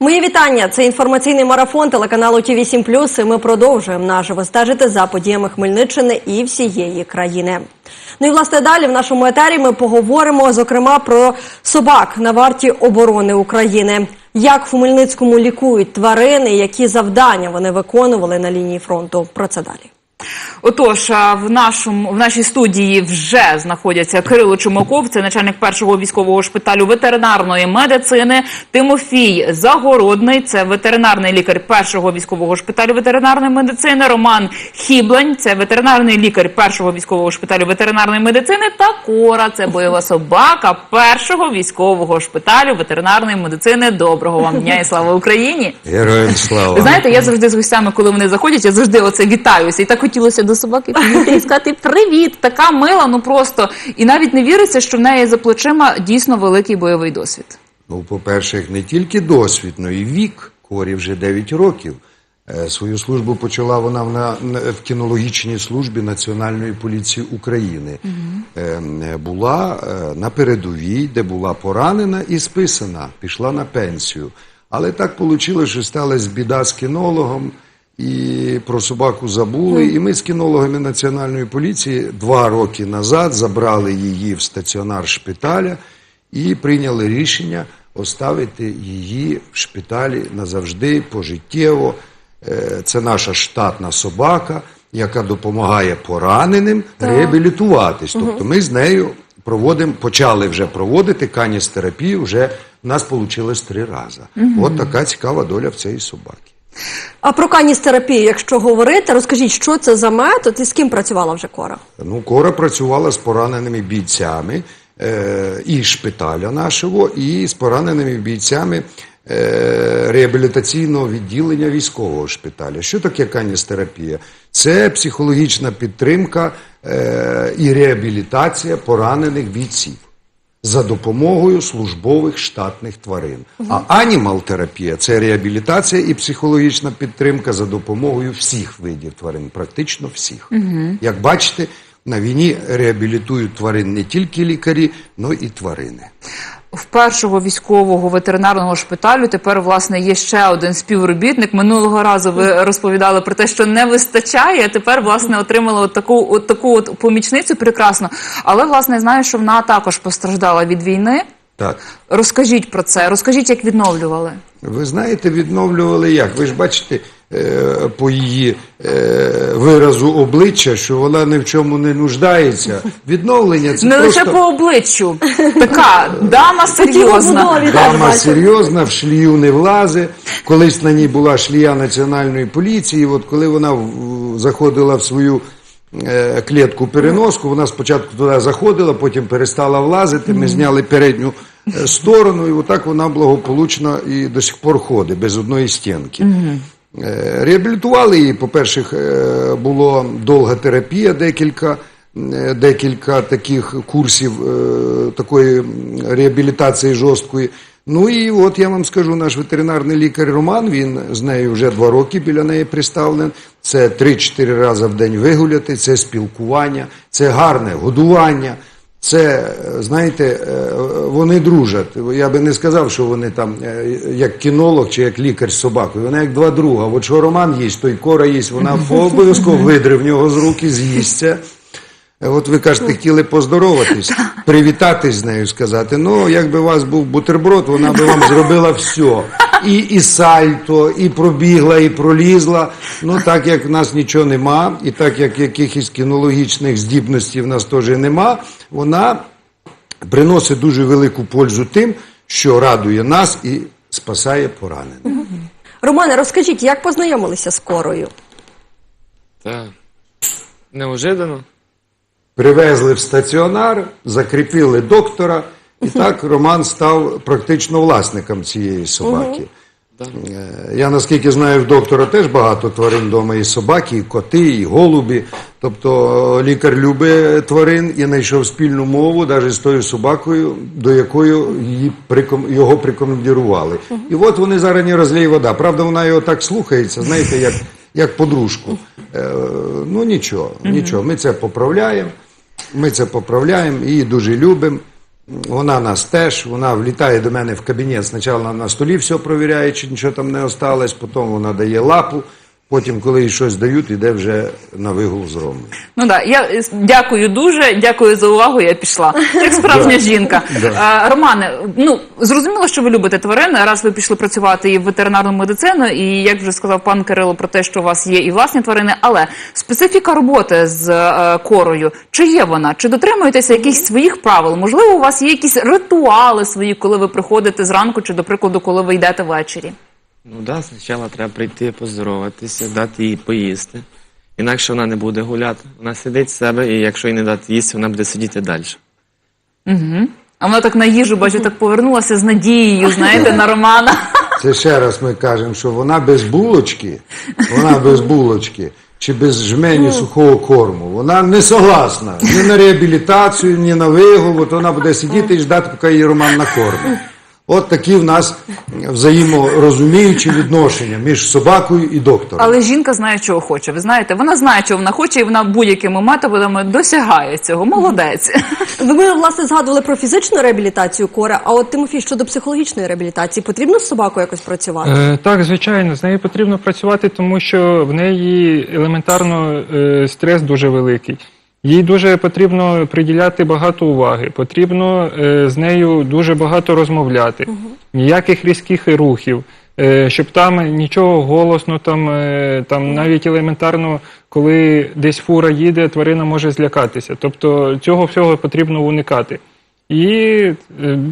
Мої вітання. Це інформаційний марафон телеканалу ТІВІ 7 І Ми продовжуємо наживо стежити за подіями Хмельниччини і всієї країни. Ну і власне далі в нашому етері ми поговоримо зокрема про собак на варті оборони України. Як в Хмельницькому лікують тварини, які завдання вони виконували на лінії фронту. Про це далі. Отож, в нашому в нашій студії вже знаходяться Кирило Чумаков, це начальник першого військового шпиталю ветеринарної медицини. Тимофій Загородний, це ветеринарний лікар першого військового шпиталю ветеринарної медицини. Роман Хіблань, це ветеринарний лікар першого військового шпиталю ветеринарної медицини. Та Кора, це бойова собака першого військового шпиталю ветеринарної медицини. Доброго вам дня і слава Україні! Героям слава. Ви знаєте, я завжди з гостями, коли вони заходять, я завжди оце вітаюся. І так хотілося до собаки підійти і сказати привіт, така мила, ну просто. І навіть не віриться, що в неї за плечима дійсно великий бойовий досвід. Ну, по-перше, не тільки досвід, але і вік. Корі вже 9 років. Е, Свою службу почала вона в, в кінологічній службі Національної поліції України. Е, Була е, на передовій, де була поранена і списана, пішла на пенсію. Але так вийшло, що сталася біда з кінологом, і про собаку забули. І ми з кінологами Національної поліції два роки назад забрали її в стаціонар шпиталя і прийняли рішення оставити її в шпиталі назавжди, пожиттєво. Е, Це наша штатна собака, яка допомагає пораненим реабілітуватись. Тобто ми з нею проводимо, почали вже проводити каністерапію, вже в нас вийшло три рази. От така цікава доля в цієї собаки. А про каністерапію, якщо говорити, розкажіть, що це за метод і з ким працювала вже Кора? Ну, Кора працювала з пораненими бійцями е, і шпиталя нашого, і з пораненими бійцями е, реабілітаційного відділення військового шпиталя. Що таке каністерапія? Це психологічна підтримка е, і реабілітація поранених бійців за допомогою службових штатних тварин. А анімал-терапія це реабілітація і психологічна підтримка за допомогою всіх видів тварин, практично всіх. Як бачите, на війні реабілітують тварин не тільки лікарі, але і тварини. В першого військового ветеринарного шпиталю тепер власне є ще один співробітник. Минулого разу ви розповідали про те, що не вистачає. а Тепер власне отримали от таку, от таку от помічницю прекрасно. Але власне знаю, що вона також постраждала від війни. Так. Розкажіть про це, розкажіть, як відновлювали. Ви знаєте, відновлювали як? Ви ж бачите е, по її е, виразу обличчя, що вона ні в чому не нуждається. Відновлення це Не просто... лише по обличчю, така дама серйозна. Дама серйозна, в шлію не влазе. Колись на ній була шлія національної поліції. От коли вона заходила в свою клітку переноску, вона спочатку туди заходила, потім перестала влазити. Ми зняли передню е, сторону, і отак вона благополучно і до сих пор ходить без одної стінки. Е, Реабілітували її. По-перше, е, була довга терапія, декілька, е, декілька таких курсів е, такої реабілітації жорсткої. Ну і от я вам скажу, наш ветеринарний лікар Роман, він з нею вже два роки біля неї приставлен. Це 3-4 рази в день вигуляти, це спілкування, це гарне годування. Це, е, знаєте, е, вони дружать. Я би не сказав, що вони там е, як кінолог чи як лікар з собакою. Вони як два друга. От що Роман їсть, то й кора їсть, вона обов'язково видре в нього з руки, з'їсться. От ви кажете, хотіли поздороватись, привітатись з нею, сказати. Ну, якби у вас був бутерброд, вона би вам зробила все. І, і сальто, і пробігла, і пролізла. Ну, так як в нас нічого нема, і так як якихось кінологічних здібностей в нас теж нема, вона приносить дуже велику пользу тим, що радує нас і спасає поранених. Романе, розкажіть, як познайомилися з Корою? Так. Неожиданно. Привезли в стаціонар, закріпили доктора, і так Роман став практично власником цієї собаки. Е, Я наскільки знаю, в доктора теж багато тварин вдома, і собаки, і коти, і голубі. Тобто е, лікар любить тварин і знайшов спільну мову навіть з тою собакою, до якої її приком- його прикомандірували. І от вони зараз не розлій вода. Правда, вона його так слухається, знаєте, як, як подружку. Е, Ну нічого, нічого. Ми це поправляємо. Ми це поправляємо, її дуже любимо. Вона нас теж, вона влітає до мене в кабінет. Спочатку на столі все провіряє, чи нічого там не осталось, потім вона дає лапу, потім, коли їй щось дають, іде вже на вигул з Ромою. Ну да, я е, дякую дуже, дякую за увагу. Я пішла. Як справжня жінка. Е, Романе, ну зрозуміло, що ви любите тварин. Раз ви пішли працювати і в ветеринарну медицину, і як вже сказав пан Кирило про те, що у вас є і власні тварини, але специфіка роботи з е, корою, чи є вона? Чи дотримуєтеся якихось своїх правил? Можливо, у вас є якісь ритуали свої, коли ви приходите зранку, чи до прикладу, коли ви йдете ввечері? Ну да, спочатку треба прийти, поздороватися, дати їй поїсти. Інакше вона не буде гуляти. Вона сидить з себе, і якщо їй не дати їсти, вона буде сидіти далі. Угу. А вона так на їжу, бачу, так повернулася з надією, знаєте, на Романа. Це ще раз ми кажемо, що вона без булочки, вона без булочки чи без жмені сухого корму, вона не согласна ні на реабілітацію, ні на вигул, от вона буде сидіти і ждати, поки її Роман накормить. От такі в нас взаєморозуміючі відношення між собакою і доктором. Але жінка знає, чого хоче. Ви знаєте, вона знає, чого вона хоче, і вона будь-якими методами досягає цього. Молодець. Ви ми власне згадували про фізичну реабілітацію кори. А от Тимофій щодо психологічної реабілітації потрібно з собакою якось працювати? Е, так, звичайно, з нею потрібно працювати, тому що в неї елементарно е, стрес дуже великий. Їй дуже потрібно приділяти багато уваги, потрібно е, з нею дуже багато розмовляти, ніяких різких рухів, е, щоб там нічого голосно, там, е, там навіть елементарно, коли десь фура їде, тварина може злякатися. Тобто цього всього потрібно уникати. І е,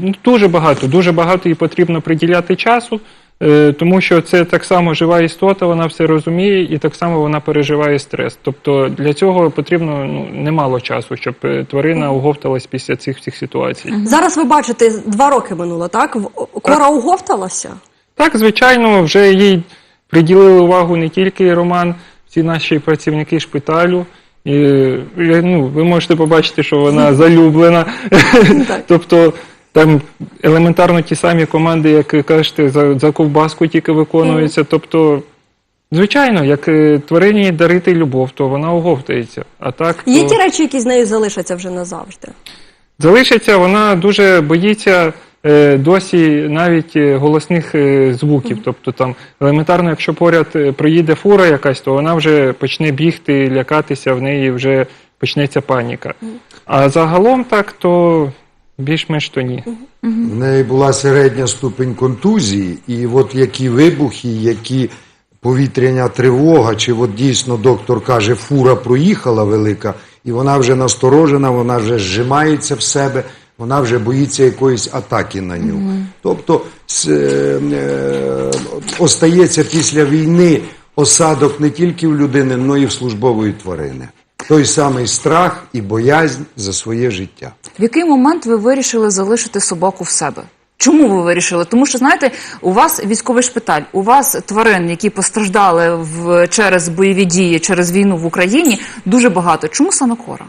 ну, дуже багато, дуже багато їй потрібно приділяти часу, тому що це так само жива істота, вона все розуміє і так само вона переживає стрес. Тобто для цього потрібно ну, немало часу, щоб е, тварина оговталась після цих всіх ситуацій. Зараз ви бачите, два роки минуло, так? Кора уговталася? Так, звичайно, вже їй приділили увагу не тільки Роман, всі наші працівники шпиталю. І, е, ну, ви можете побачити, що вона залюблена. тобто там елементарно ті самі команди, як кажете, за, за ковбаску тільки виконуються. Тобто, звичайно, як е, тварині дарити любов, то вона оговтається. А так, Є то... ті речі, які з нею залишаться вже назавжди. Залишиться, вона дуже боїться е, досі навіть е, голосних е, звуків. Тобто там елементарно, якщо поряд проїде фура якась, то вона вже почне бігти, лякатися, в неї вже почнеться паніка. А загалом так, то більш-менш то ні. В неї була середня ступень контузії, і от які вибухи, які повітряна тривога, чи от дійсно доктор каже, фура проїхала велика, і вона вже насторожена, вона вже зжимається в себе, вона вже боїться якоїсь атаки на нього. Тобто с- е, е, остається після війни осадок не тільки в людини, але й в службової тварини. Той самий страх і боязнь за своє життя. В який момент ви вирішили залишити собаку в себе? Чому ви вирішили? Тому що знаєте, у вас військовий шпиталь, у вас тварин, які постраждали в через бойові дії, через війну в Україні, дуже багато. Чому саме кора?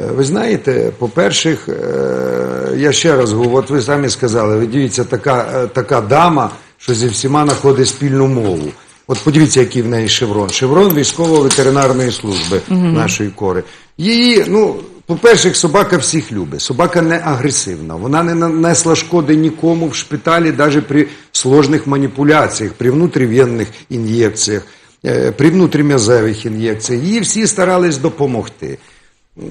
Е, Ви знаєте, по-перше, е, я ще раз говорю, от ви самі сказали, ви дивіться, така, е, така дама, що зі всіма знаходить спільну мову. От подивіться, який в неї шеврон. Шеврон військово-ветеринарної служби нашої кори. Її, ну, по-перше, собака всіх любить. Собака не агресивна. Вона не нанесла шкоди нікому в шпиталі, навіть при сложних маніпуляціях, при внутрів'єнних ін'єкціях, е, при внутрім'язевих ін'єкціях. Їй всі старались допомогти.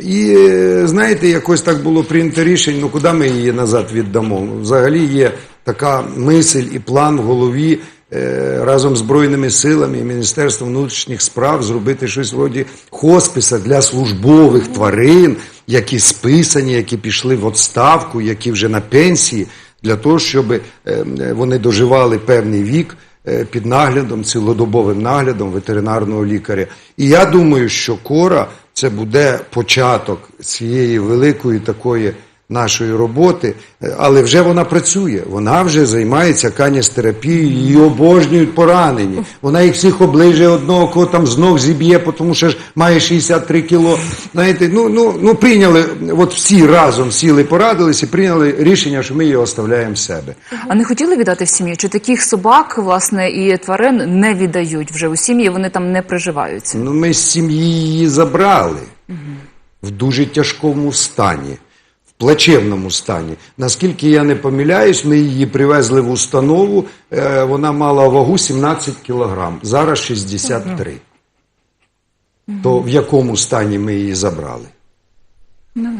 І е, знаєте, якось так було прийнято рішення, ну куди ми її назад віддамо? Взагалі є така мисль і план в голові разом з Збройними силами і Міністерством внутрішніх справ зробити щось вроді хосписа для службових тварин, які списані, які пішли в відставку, які вже на пенсії, для того, щоб е, е, вони доживали певний вік е, під наглядом, цілодобовим наглядом ветеринарного лікаря. І я думаю, що кора це буде початок цієї великої такої нашої роботи, Е, але вже вона працює, вона вже займається каністерапією, її обожнюють поранені. Вона їх всіх оближує одного, кого там знов зіб'є, тому що ж має 63 кіло. Знаєте, ну, ну, ну прийняли, от всі разом сіли, порадились і прийняли рішення, що ми її оставляємо в себе. А не хотіли віддати в сім'ю? Чи таких собак, власне, і тварин не віддають вже у сім'ї? Вони там не приживаються? Ну, ми з сім'ї її забрали в дуже тяжкому стані. Плачевному стані. Наскільки я не помиляюсь, ми її привезли в установу, е, вона мала вагу 17 кілограм, зараз 63. То в якому стані ми її забрали?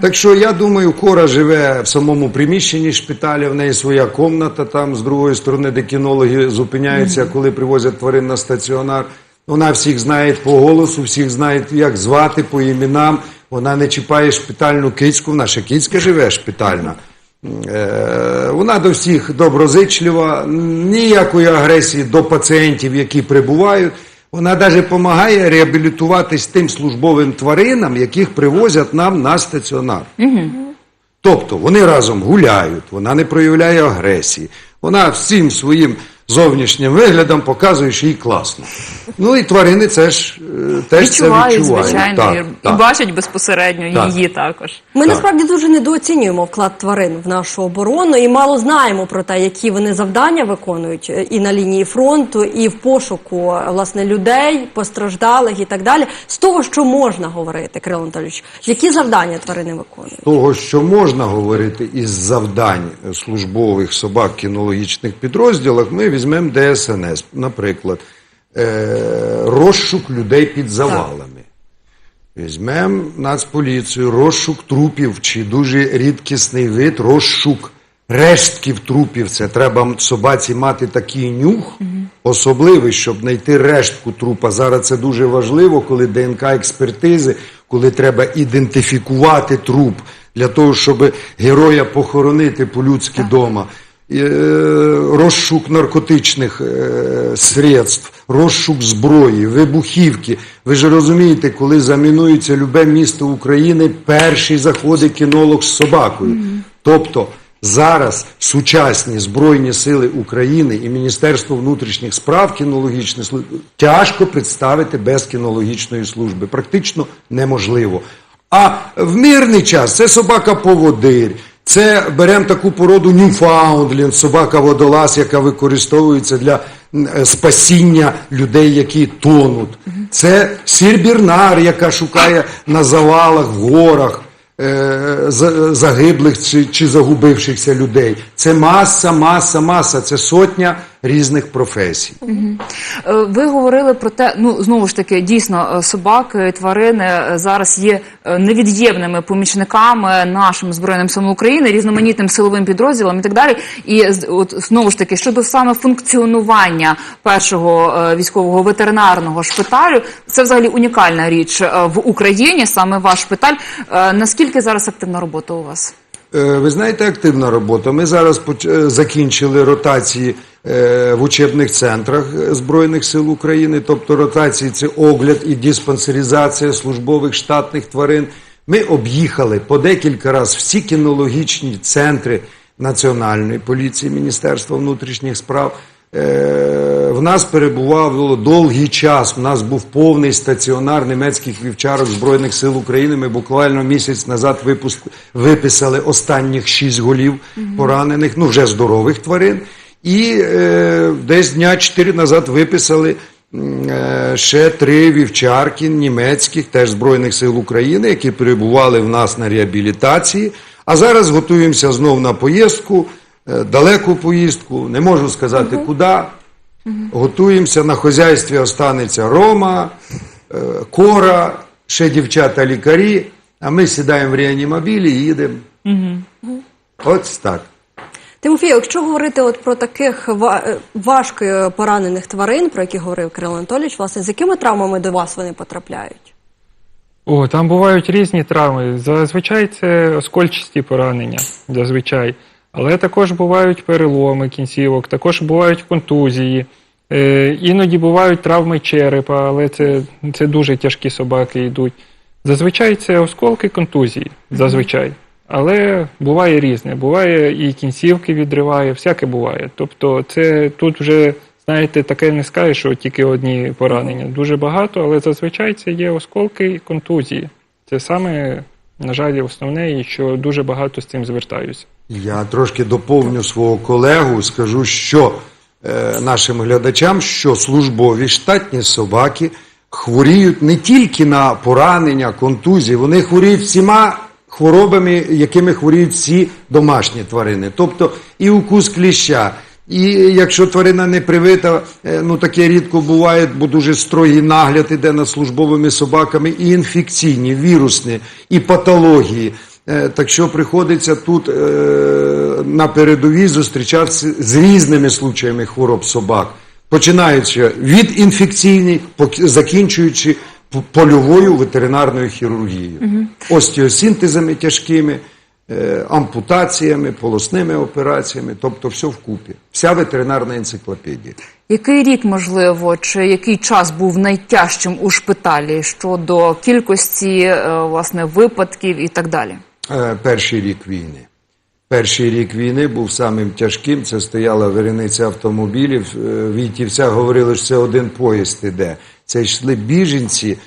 Так що я думаю, Кора живе в самому приміщенні шпиталя, в неї своя комната там з другої сторони, де кінологи зупиняються, коли привозять тварин на стаціонар. Вона всіх знає по голосу, всіх знає, як звати по іменам. Вона не чіпає шпитальну кицьку, вона ще кицька живе шпитальна. Е, Вона до всіх доброзичлива, ніякої агресії до пацієнтів, які прибувають. Вона навіть допомагає реабілітуватись тим службовим тваринам, яких привозять нам на стаціонар. Тобто вони разом гуляють, вона не проявляє агресії, вона всім своїм зовнішнім виглядом показує, що їй класно. Ну і тварини це ж е, теж це відчувають. звичайно, Так, і, так. бачать безпосередньо Так. її також. Ми Так. насправді дуже недооцінюємо вклад тварин в нашу оборону і мало знаємо про те, які вони завдання виконують е, і на лінії фронту, і в пошуку е, власне людей, постраждалих і так далі. З того, що можна говорити, Кирило Анатолійович, які завдання тварини виконують? того, що можна говорити із завдань службових собак в кінологічних підрозділах, ми візьмемо ДСНС, наприклад, е, розшук людей під завалами. Візьмемо Нацполіцію, розшук трупів чи дуже рідкісний вид, розшук рештків трупів. Це треба собаці мати такий нюх особливий, щоб знайти рештку трупа. Зараз це дуже важливо, коли ДНК експертизи, коли треба ідентифікувати труп для того, щоб героя похоронити по-людськи дома. Е, розшук наркотичних е, средств, розшук зброї, вибухівки. Ви ж розумієте, коли замінується любе місто України, перший заходить кінолог з собакою. Тобто зараз сучасні Збройні сили України і Міністерство внутрішніх справ кінологічної служби тяжко представити без кінологічної служби. Практично неможливо. А в мирний час це собака-поводир. Це беремо таку породу Ньюфаундленд, собака-водолаз, яка використовується для е, спасіння людей, які тонуть. Це сірбірнар, яка шукає на завалах, в горах е, за- загиблих чи загубившихся людей. Це маса, маса, маса. Це сотня різних професій. Е, Ви говорили про те, ну знову ж таки, дійсно, е, собаки, тварини е, зараз є невід'ємними помічниками нашим збройним силам України, різноманітним силовим підрозділам і так далі. І от знову ж таки, щодо саме функціонування першого військового ветеринарного шпиталю, це взагалі унікальна річ в Україні, саме ваш шпиталь. Наскільки зараз активна робота у вас? Ви знаєте, активна робота. Ми зараз закінчили ротації в учебних центрах е, Збройних сил України, тобто ротації це огляд і диспансеризація службових штатних тварин. Ми об'їхали по декілька разів всі кінологічні центри Національної поліції Міністерства внутрішніх справ. Е, В нас перебував довгий час. У нас був повний стаціонар німецьких вівчарок Збройних сил України. Ми буквально місяць назад випуск... виписали останніх шість голів поранених, ну вже здорових тварин. І е, десь дня чотири назад виписали е, ще три вівчарки німецьких, теж Збройних сил України, які перебували в нас на реабілітації. А зараз готуємося знов на поїздку, е, далеку поїздку, не можу сказати куди. Готуємося, на хозяйстві останеться Рома, е, Кора, ще дівчата-лікарі, а ми сідаємо в реанімобілі і їдемо. Ось так. Тимофію, якщо говорити от про таких е, важко е, поранених тварин, про які говорив Кирило Анатолійович, власне, з якими травмами до вас вони потрапляють? О, там бувають різні травми. Зазвичай це оскольчасті поранення, зазвичай. Але також бувають переломи кінцівок, також бувають контузії. Е, іноді бувають травми черепа, але це, це дуже тяжкі собаки йдуть. Зазвичай це осколки контузії, зазвичай. Але буває різне. Буває і кінцівки відриває, всяке буває. Тобто, це тут вже, знаєте, таке не скажеш, що тільки одні поранення. Дуже багато, але зазвичай це є осколки і контузії. Це саме, на жаль, основне, і що дуже багато з цим звертаюся. Я трошки доповню свого колегу, скажу, що е, нашим глядачам, що службові штатні собаки хворіють не тільки на поранення, контузії, вони хворіють всіма хворобами, якими хворіють всі домашні тварини. Тобто і укус кліща. І якщо тварина не привита, е, ну таке рідко буває, бо дуже строгий нагляд іде над службовими собаками, і інфекційні, вірусні, і патології. Е, Так що приходиться тут е, на передовій зустрічатися з різними случаями хвороб собак, починаючи від інфекційних, закінчуючи польовою ветеринарною хірургією, остеосінтезами тяжкими, е, ампутаціями, полосними операціями, тобто все вкупі. Вся ветеринарна енциклопедія. Який рік, можливо, чи який час був найтяжчим у шпиталі щодо кількості е, власне випадків і так далі? Е, Перший рік війни. Перший рік війни був самим тяжким. Це стояла верениця автомобілів. Війтівця говорили, що це один поїзд іде. Це йшли біженці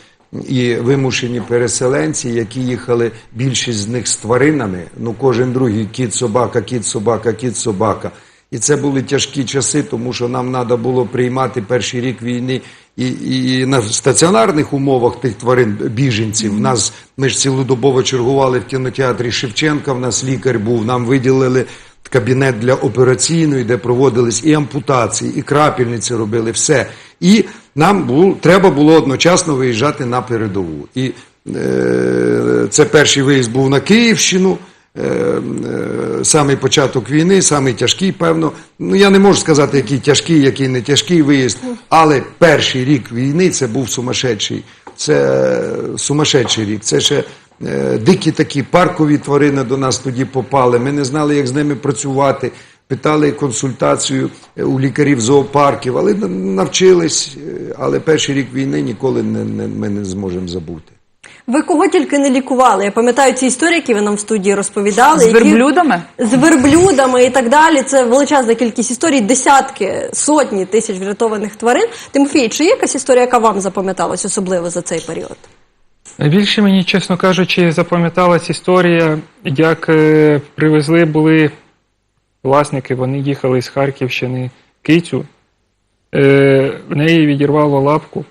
і вимушені переселенці, які їхали більшість з них з тваринами. Ну, кожен другий кіт, собака, кіт, собака, кіт, собака. І це були тяжкі часи, тому що нам треба було приймати перший рік війни і, і, і на стаціонарних умовах тих тварин біженців. Нас ми ж цілодобово чергували в кінотеатрі Шевченка. В нас лікар був. Нам виділили кабінет для операційної, де проводились і ампутації, і крапельниці робили все. І нам бул, треба було одночасно виїжджати на передову. І е, це перший виїзд був на Київщину. Е, е, Самий початок війни, самий тяжкий, певно. Ну я не можу сказати, який тяжкий, який не тяжкий виїзд, але перший рік війни це був сумасшедший. Це е, сумасшедший рік. Це ще дикі такі паркові тварини до нас тоді попали. Ми не знали, як з ними працювати. Питали консультацію е, у лікарів зоопарків, але навчились. е, Але перший рік війни ніколи не, не, ми не зможемо забути. Ви кого тільки не лікували? Я пам'ятаю ці історії, які ви нам в студії розповідали. З які- верблюдами? З верблюдами і так далі. Це величезна кількість історій, десятки, сотні тисяч врятованих тварин. Тимофій, чи є якась історія, яка вам запам'яталась особливо за цей період? Найбільше мені, чесно кажучи, запам'яталась історія, як е, привезли були власники, вони їхали з Харківщини кицю, е, в неї відірвало лапку.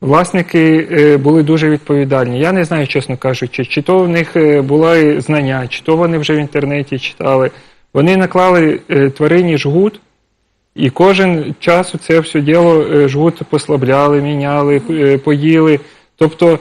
Власники е, були дуже відповідальні. Я не знаю, чесно кажучи, чи то в них е, були знання, чи то вони вже в інтернеті читали. Вони наклали е, тварині жгут, і кожен час це все діло е, жгут послабляли, міняли, е, поїли. Тобто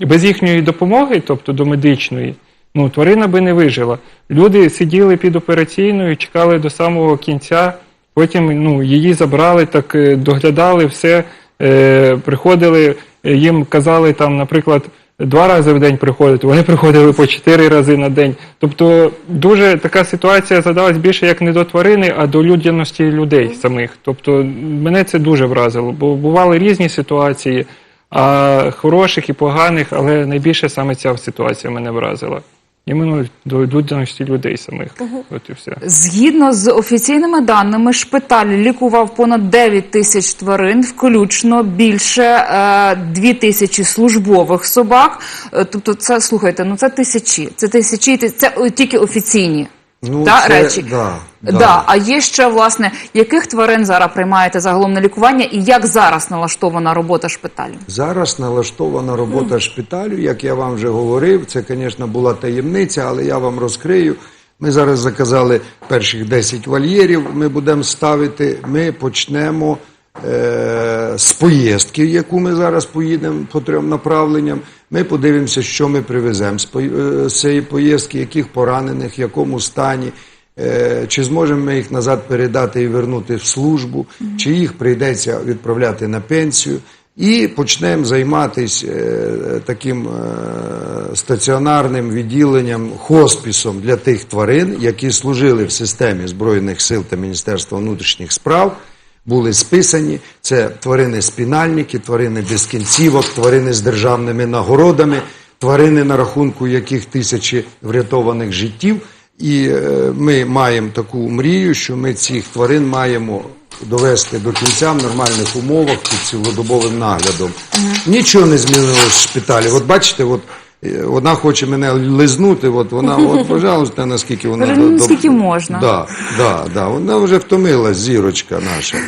без їхньої допомоги, тобто до медичної, ну, тварина би не вижила. Люди сиділи під операційною, чекали до самого кінця, потім ну, її забрали, так е, доглядали все, е, приходили, е, їм казали там, наприклад, два рази в день приходити, вони приходили по чотири рази на день. Тобто дуже така ситуація задалась більше як не до тварини, а до людяності людей самих. Тобто мене це дуже вразило, бо бували різні ситуації, а хороших і поганих, але найбільше саме ця ситуація мене вразила. Іменно до людяності людей самих. От і все. Згідно з офіційними даними, шпиталь лікував понад 9 тисяч тварин, включно більше е, 2 тисячі службових собак. Е, Тобто, це слухайте, ну це тисячі. Це тисячі, це- це тільки офіційні. Ну, та, це- речі. да, да. да. А є ще власне, яких тварин зараз приймаєте загалом на лікування, і як зараз налаштована робота шпиталю? Зараз налаштована робота шпиталю, як я вам вже говорив, це, звісно, була таємниця, але я вам розкрию. Ми зараз заказали перших 10 вольєрів, ми будемо ставити. Ми почнемо з поїздки, яку ми зараз поїдемо по трьом направленням. Ми подивимося, що ми привеземо з, е, цієї поїздки, яких поранених, в якому стані. Е, Чи зможемо ми їх назад передати і вернути в службу, чи їх прийдеться відправляти на пенсію, і почнемо займатися е, таким е, стаціонарним відділенням, хоспісом для тих тварин, які служили в системі Збройних сил та Міністерства внутрішніх справ. Були списані це тварини спінальники, тварини без кінцівок, тварини з державними нагородами, тварини, на рахунку яких тисячі врятованих життів. І е, ми маємо таку мрію, що ми цих тварин маємо довести до кінця в нормальних умовах під цілодобовим наглядом. Нічого не змінилось в шпиталі. От бачите, от вона хоче мене лизнути, от вона, от, пожалуйста, наскільки вона Каже, ну, скільки можна. Да, да, да. Вона вже втомилась, зірочка наша.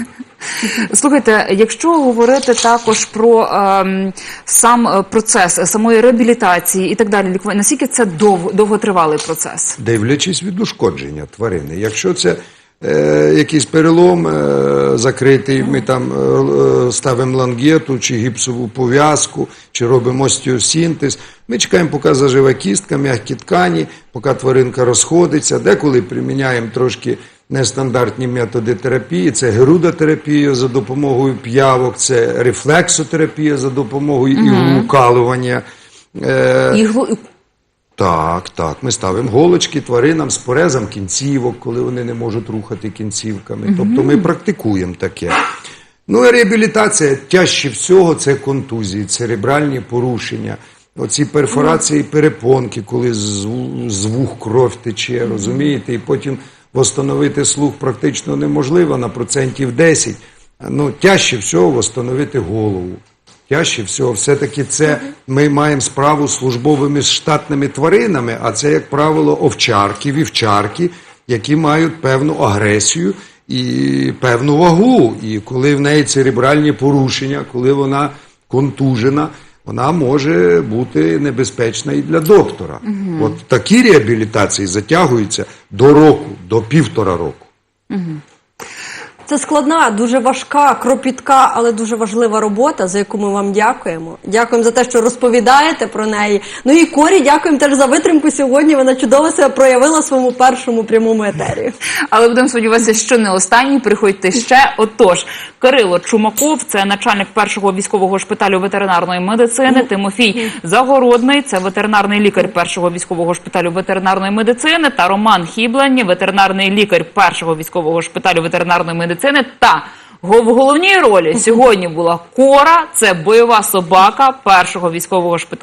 Слухайте, якщо говорити також про ем, сам е, процес е, самої реабілітації і так далі, лікування, наскільки це дов, довготривалий процес? дивлячись від ушкодження тварини. Якщо це е, якийсь перелом е, закритий, ми там е, е, ставимо лангету чи гіпсову пов'язку, чи робимо остеосінтез. Ми чекаємо, поки заживе кістка, м'які ткані, поки тваринка розходиться. Деколи приміняємо трошки нестандартні методи терапії. Це герудотерапія за допомогою п'явок, це рефлексотерапія за допомогою іглоукалування. Е, Іглу так, так. Ми ставимо голочки тваринам з порезом кінцівок, коли вони не можуть рухати кінцівками. Тобто ми практикуємо таке. Ну, а реабілітація тяжче всього це контузії, церебральні порушення. Оці перфорації перепонки, коли з, з вух кров тече, розумієте, і потім восстановити слух практично неможливо на процентів 10. Ну, тяжче всього восстановити голову. Тяжче всього, все-таки це ми маємо справу з службовими штатними тваринами, а це, як правило, овчарки, вівчарки, які мають певну агресію і певну вагу. І коли в неї церебральні порушення, коли вона контужена, вона може бути небезпечна і для доктора. От такі реабілітації затягуються до року, до півтора року. Це складна, дуже важка, кропітка, але дуже важлива робота, за яку ми вам дякуємо. Дякуємо за те, що розповідаєте про неї. Ну і Корі, дякуємо теж за витримку сьогодні. Вона чудово себе проявила в своєму першому прямому етері. Але будемо сподіватися, що не останній. Приходьте ще. Отож, Кирило Чумаков, це начальник першого військового шпиталю ветеринарної медицини. Тимофій Загородний, це ветеринарний лікар першого військового шпиталю ветеринарної медицини. Та Роман Хіблань, ветеринарний лікар першого військового шпиталю ветеринарної медицини. Та в головній ролі сьогодні була Кора, це бойова собака першого військового шпиталю.